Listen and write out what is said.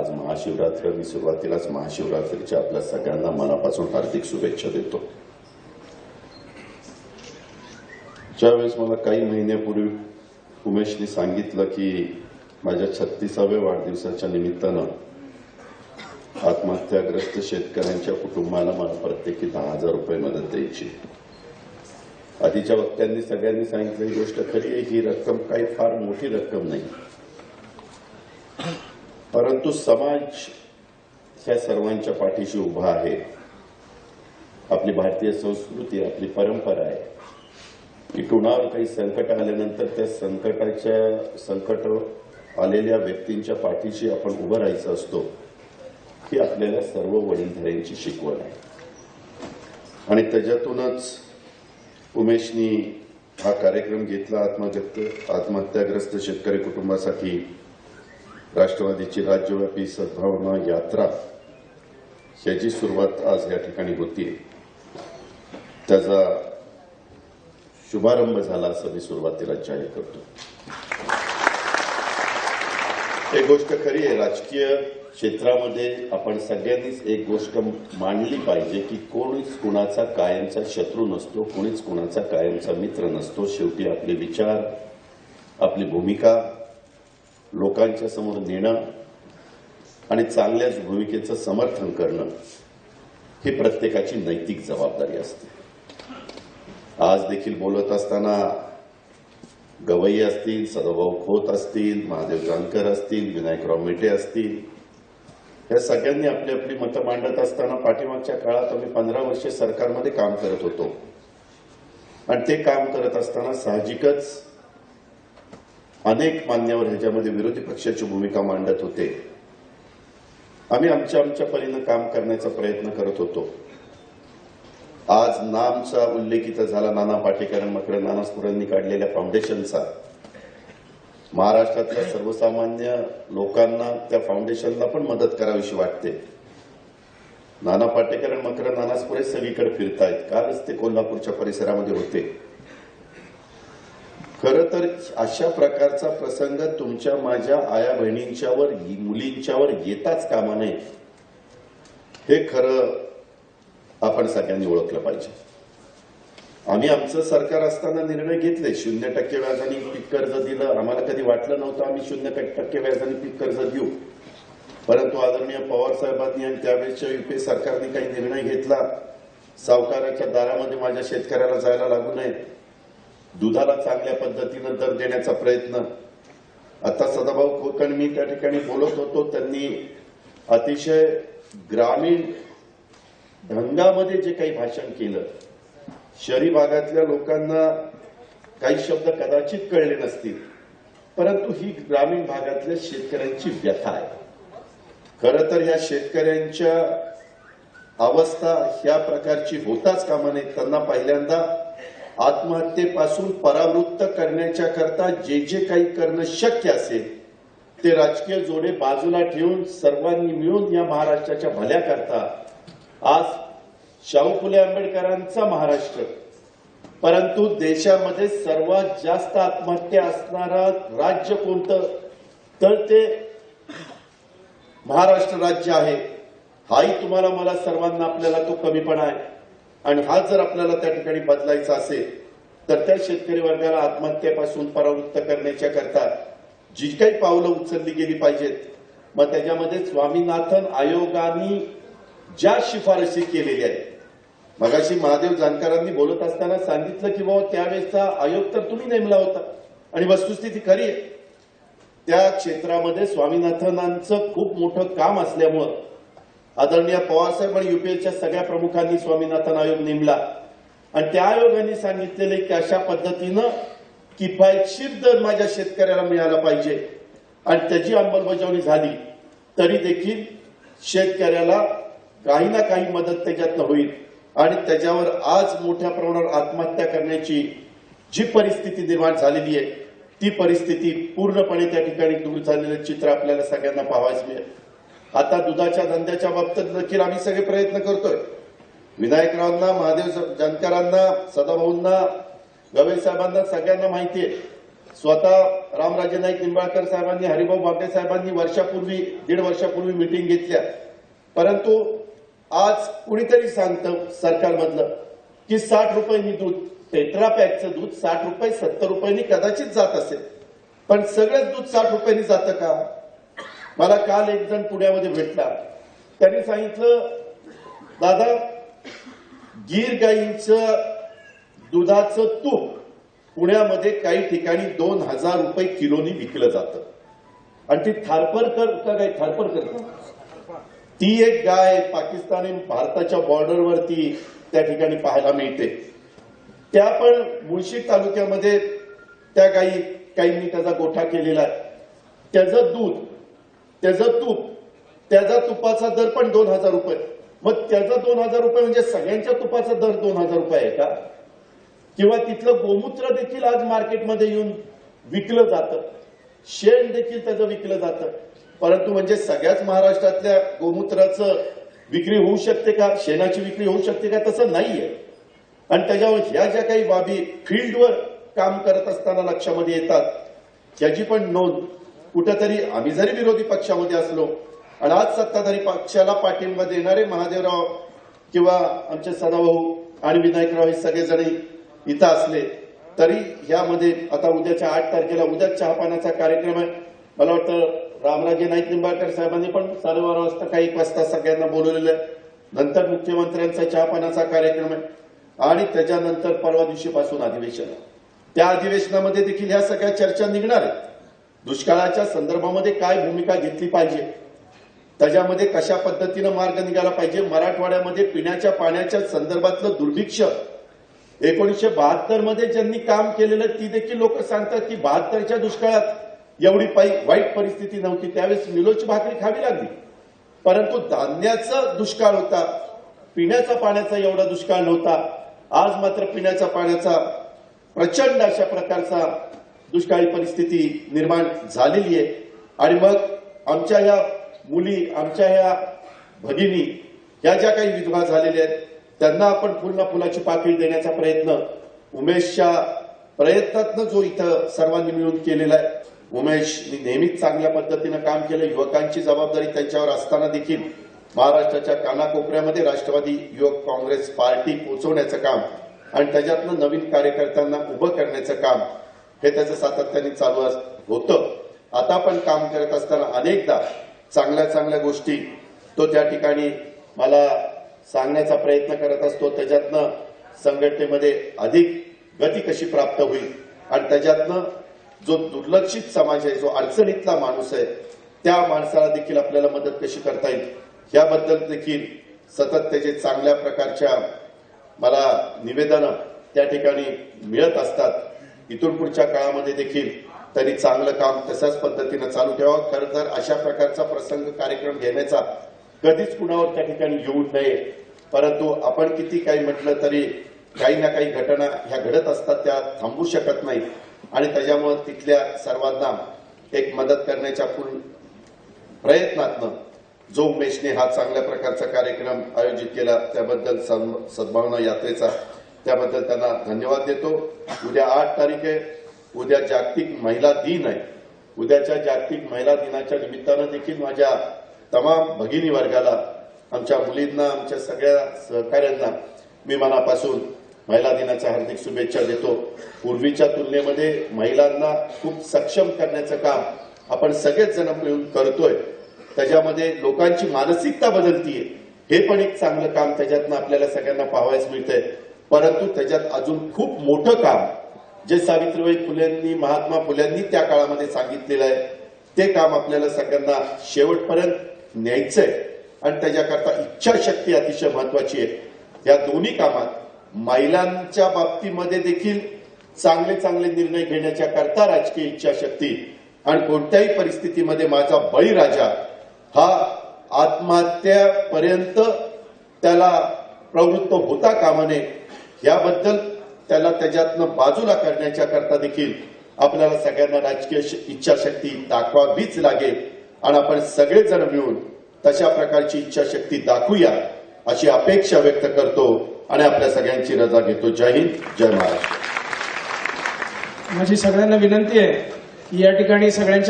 आज महाशिवरात्र मी सुरुवातीलाच महाशिवरात्रीच्या आपल्या सगळ्यांना मनापासून हार्दिक शुभेच्छा देतो. ज्यावेळेस मला काही महिन्यापूर्वी उमेशने सांगितलं की माझ्या छत्तीसाव्या वाढदिवसाच्या निमित्तानं आत्महत्याग्रस्त शेतकऱ्यांच्या कुटुंबाला मला प्रत्येकी दहा हजार रुपये मदत द्यायची. आधीच्या वक्त्यांनी सगळ्यांनी सांगितलं ही गोष्ट खरी आहे ही रक्कम काही फार मोठी रक्कम नाही. परंतु समाज ह्या सर्वांच्या पाठीशी उभा आहे. आपली भारतीय संस्कृती आपली परंपरा आहे. की कुणावर काही संकट आल्यानंतर त्या संकटाच्या संकट आलेल्या व्यक्तींच्या पाठीशी आपण उभं राहायचं असतो ही आपल्याला सर्व वडीलधाऱ्यांची शिकवण आहे. आणि त्याच्यातूनच उमेशनी हा कार्यक्रम घेतला आत्महत्या आत्महत्याग्रस्त शेतकरी कुटुंबासाठी. राष्ट्रवादीची राज्यव्यापी सद्भावना यात्रा ह्याची सुरुवात आज या ठिकाणी होती त्याचा शुभारंभ झाला असं मी सुरुवातीला जाहीर करतो. एक गोष्ट खरी आहे राजकीय क्षेत्रामध्ये आपण सगळ्यांनीच एक गोष्ट मांडली पाहिजे की कोणीच कुणाचा कायमचा शत्रू नसतो कोणीच कुणाचा कायमचा मित्र नसतो. शेवटी आपले विचार आपली भूमिका लोकांच्या समोर नेणं आणि चांगल्याच भूमिकेचं समर्थन करणं ही प्रत्येकाची नैतिक जबाबदारी असते. आज देखील बोलत असताना गवई असतील सदाभाऊ खोत असतील महादेव जानकर असतील विनायकराव मेटे असतील या सगळ्यांनी आपली आपली मतं मांडत असताना पाठीमागच्या काळात आम्ही पंधरा वर्षे सरकारमध्ये काम करत होतो. आणि ते काम करत असताना साहजिकच अनेक मान्यवर ह्याच्यामध्ये विरोधी पक्षाची भूमिका मांडत होते. आम्ही आमच्या आमच्या परीनं काम करण्याचा प्रयत्न करत होतो. आज नामचा उल्लेखित झाला नाना पाटेकर मकर नानासपुरांनी काढलेल्या फाउंडेशनचा महाराष्ट्रातल्या सर्वसामान्य लोकांना त्या फाउंडेशनला पण मदत करावीशी वाटते. नाना पाटेकर मकर नानासपुरे सगळीकडे फिरतायत. कालच ते कोल्हापूरच्या परिसरामध्ये होते. खरं तर अशा प्रकारचा प्रसंग तुमच्या माझ्या आया बहिणींच्यावर मुलींच्यावर येताच कामा नये. हे खरं आपण सगळ्यांनी ओळखलं पाहिजे. आम्ही आमचं सरकार असताना निर्णय घेतले शून्य टक्के व्याजाने पीक कर्ज दिलं. आम्हाला कधी वाटलं नव्हतं आम्ही शून्य टक्के व्याजाने पीक कर्ज देऊ. परंतु आदरणीय पवार साहेबांनी आणि त्यावेळेसच्या युपीए सरकारने काही निर्णय घेतला. सावकाराच्या दारामध्ये माझ्या शेतकऱ्याला जायला लागू नये. दुधाला चांगल्या पद्धतीनं दर देण्याचा प्रयत्न. आता सदाभाऊ खोकण मी त्या ठिकाणी बोलत होतो त्यांनी अतिशय ग्रामीण ढंगामध्ये जे काही भाषण केलं शहरी भागातल्या लोकांना काही शब्द कदाचित कळले नसतील परंतु ही ग्रामीण भागातल्या शेतकऱ्यांची व्यथा आहे. खरं तर या शेतकऱ्यांच्या अवस्था ह्या प्रकारची होताच कामा नये त्यांना पहिल्यांदा आत्महत्येपासून परावृत्त करण्याच्या करता जे जे काही करणं शक्य असेल ते राजकीय जोडे बाजूला ठेवून सर्वांनी मिळून या महाराष्ट्राच्या भल्या करता आज शाहू फुले आंबेडकरांचा महाराष्ट्र. परंतु देशामध्ये सर्वात जास्त आत्महत्या असणारा राज्य कोणतं? तर ते महाराष्ट्र राज्य आहे. हाही तुम्हाला मला सर्वांना आपल्याला तो कमीपणा आहे. आणि हा जर आपल्याला त्या ठिकाणी बदलायचा असेल तर त्या शेतकरी वर्गाला आत्महत्येपासून परावृत्त करण्याच्या करता जी काही पावलं उचलली गेली पाहिजेत मग त्याच्यामध्ये स्वामीनाथन आयोगाने ज्या शिफारशी केलेल्या आहेत मगाशी महादेव जानकरांनी बोलत असताना सांगितलं की बाबा त्यावेळेसचा आयोग तर तुम्ही नेमला होता आणि वस्तुस्थिती खरी आहे. त्या क्षेत्रामध्ये स्वामीनाथनांचं खूप मोठं काम असल्यामुळं आदरणीय पवारसाहेब आणि युपीएच्या सगळ्या प्रमुखांनी स्वामीनाथन आयोग नेमला. आणि त्या आयोगाने सांगितलेले की अशा पद्धतीनं किफायतशीर दर माझ्या शेतकऱ्याला मिळाला पाहिजे. आणि त्याची अंमलबजावणी झाली. तरी देखील शेतकऱ्याला काही ना काही मदत त्याच्यातनं होईल. आणि त्याच्यावर आज मोठ्या प्रमाणावर आत्महत्या करण्याची जी परिस्थिती निर्माण झालेली आहे ती परिस्थिती पूर्णपणे त्या ठिकाणी दूर झालेलं चित्र आपल्याला सगळ्यांना पाहायला मिळेल. आता दुधाच्या धंद्याच्या बाबतीत देखील आम्ही सगळे प्रयत्न करतोय. विनायकरावांना महादेव जानकरांना सदाभाऊंना गवई साहेबांना सगळ्यांना माहिती आहे स्वतः रामराजे नाईक निंबाळकर साहेबांनी हरिभाऊ बागडे साहेबांनी वर्षापूर्वी दीड वर्षापूर्वी मिटिंग घेतल्या. परंतु आज कुणीतरी सांगतं सरकारमधलं की साठ रुपयांनी दूध टेट्रा पॅकचं दूध साठ रुपये सत्तर रुपयांनी कदाचित जात असेल. पण सगळंच दूध साठ रुपयांनी जातं का? मला काल एक जण पुण्यामध्ये भेटला त्यांनी सांगितलं दादा गीर गाईंचं दुधाचं तूप पुण्यामध्ये काही ठिकाणी दोन हजार रुपये किलोनी विकलं जातं. आणि ती थारपरकर का काय थारपरकर ती एक गाय पाकिस्तान भारताच्या बॉर्डरवरती त्या ठिकाणी पाहायला मिळते. त्या पण मुळशी तालुक्यामध्ये त्या गायी काहींनी त्याचा गोठा केलेला आहे. त्याचं दूध त्याचं तूप त्याचा तुपाचा दर पण दोन हजार रुपये. मग त्याचा दोन हजार रुपये म्हणजे सगळ्यांच्या तुपाचा दर दोन हजार रुपये आहे का? किंवा तिथलं गोमूत्र देखील आज मार्केटमध्ये येऊन विकलं जातं. शेण देखील त्याचं विकलं जातं. परंतु म्हणजे सगळ्याच महाराष्ट्रातल्या गोमूत्राचं विक्री होऊ शकते का? शेणाची विक्री होऊ शकते का? तसं नाहीये. आणि त्याच्यावर ह्या ज्या काही बाबी फील्डवर काम करत असताना लक्षामध्ये येतात त्याची पण नोंद कुठंतरी आम्ही जरी विरोधी पक्षामध्ये असलो आणि आज सत्ताधारी पक्षाला पाठिंबा देणारे महादेवराव किंवा आमचे सदाभाऊ आणि विनायकराव हे सगळेजण इथं असले तरी ह्यामध्ये आता उद्याच्या आठ तारखेला उद्या चहापानाचा कार्यक्रम आहे. मला वाटतं रामराजे नाईक निंबाळकर साहेबांनी पण साडेबारा वाजता काही एक वाजता सगळ्यांना बोलवलेलं आहे. नंतर मुख्यमंत्र्यांचा चहापानाचा कार्यक्रम आहे. आणि त्याच्यानंतर परवा दिवशीपासून अधिवेशन आहे. त्या अधिवेशनामध्ये देखील ह्या सगळ्या चर्चा निघणार आहेत. दुष्काळाच्या संदर्भामध्ये काय भूमिका घेतली पाहिजे? त्याच्यामध्ये कशा पद्धतीनं मार्ग निघाला पाहिजे? मराठवाड्यामध्ये पिण्याच्या पाण्याच्या संदर्भातलं दुर्भिक्ष. एकोणीसशे बहात्तरमध्ये ज्यांनी काम केलेलं ती देखील लोक सांगतात की बहात्तरच्या दुष्काळात एवढी पायी वाईट परिस्थिती नव्हती. त्यावेळेस मिलोची भाकरी खावी लागली. परंतु धान्याचा दुष्काळ होता. पिण्याचा पाण्याचा एवढा दुष्काळ नव्हता. आज मात्र पिण्याच्या पाण्याचा प्रचंड अशा प्रकारचा दुष्काळी परिस्थिती निर्माण झालेली आहे. आणि मग आमच्या ह्या मुली आमच्या ह्या भगिनी या ज्या काही विधवा झालेल्या आहेत त्यांना आपण पूर्ण फुलाची पाकळी देण्याचा प्रयत्न उमेशच्या प्रयत्नातनं जो इथं सर्वांनी मिळून केलेला आहे. उमेश नेहमीच चांगल्या पद्धतीनं काम केलं. युवकांची जबाबदारी त्यांच्यावर असताना देखील महाराष्ट्राच्या कानाकोपऱ्यामध्ये राष्ट्रवादी युवक काँग्रेस पार्टी पोहोचवण्याचं काम आणि त्याच्यातनं नवीन कार्यकर्त्यांना उभं करण्याचं काम हे त्याचं सातत्याने चालू अस- होतं. आता पण काम करत असताना अनेकदा चांगल्या चांगल्या गोष्टी तो त्या ठिकाणी मला सांगण्याचा प्रयत्न करत असतो त्याच्यातनं संघटनेमध्ये अधिक गती कशी प्राप्त होईल आणि त्याच्यातनं जो दुर्लक्षित समाज आहे जो अडचणीतला माणूस आहे त्या माणसाला देखील आपल्याला मदत कशी करता येईल? याबद्दल देखील सतत त्याचे चांगल्या प्रकारच्या मला निवेदनं त्या ठिकाणी मिळत असतात. इथून पुढच्या काळामध्ये देखील त्यांनी चांगलं काम तशाच पद्धतीनं चालू ठेवावं. खरं तर अशा प्रकारचा प्रसंग कार्यक्रम घेण्याचा कधीच कुणावर त्या ठिकाणी येऊ नये. परंतु आपण किती काही म्हटलं तरी काही ना काही घटना ह्या घडत असतात त्या थांबू शकत नाहीत. आणि त्याच्यामुळे तिथल्या सर्वांना एक मदत करण्याच्या पूर्ण प्रयत्नातनं जो उमेशने हा चांगल्या प्रकारचा कार्यक्रम आयोजित केला त्याबद्दल सद्भावना यात्रेचा त्याबद्दल त्यांना धन्यवाद देतो. उद्या आठ तारीख आहे उद्या जागतिक महिला दिन आहे. उद्याच्या जागतिक महिला दिनाच्या निमित्तानं देखील माझ्या तमाम भगिनी वर्गाला आमच्या मुलींना आमच्या सगळ्या सहकाऱ्यांना मी मनापासून महिला दिनाच्या हार्दिक शुभेच्छा देतो. पूर्वीच्या तुलनेमध्ये महिलांना खूप सक्षम करण्याचं काम आपण सगळेच जण मिळून करतोय. त्याच्यामध्ये लोकांची मानसिकता बदलतीये. हे पण एक चांगलं काम त्याच्यातनं आपल्याला सगळ्यांना पाहावयास मिळतंय. परंतु त्याच्यात अजून खूप मोठं काम जे सावित्रीबाई फुलेंनी महात्मा फुल्यांनी त्या काळामध्ये सांगितलेलं आहे ते काम आपल्याला सगळ्यांना शेवटपर्यंत न्यायचंय. आणि त्याच्याकरता इच्छाशक्ती अतिशय महत्वाची आहे. या दोन्ही कामात महिलांच्या बाबतीमध्ये देखील चांगले चांगले निर्णय घेण्याच्या करता राजकीय इच्छाशक्ती आणि कोणत्याही परिस्थितीमध्ये माझा बळीराजा हा आत्महत्यापर्यंत त्याला प्रवृत्त होता कामा नये याबद्दल त्याला त्याच्यातनं बाजूला करण्याच्या करता देखील आपल्याला सगळ्यांना राजकीय इच्छाशक्ती दाखवावीच लागेल. आणि आपण सगळेजण मिळून तशा प्रकारची इच्छाशक्ती दाखवूया अशी अपेक्षा व्यक्त करतो आणि आपल्या सगळ्यांची रजा घेतो. जय हिंद जय महाराष्ट्र. माझी सगळ्यांना विनंती आहे की या ठिकाणी सगळ्यांच्या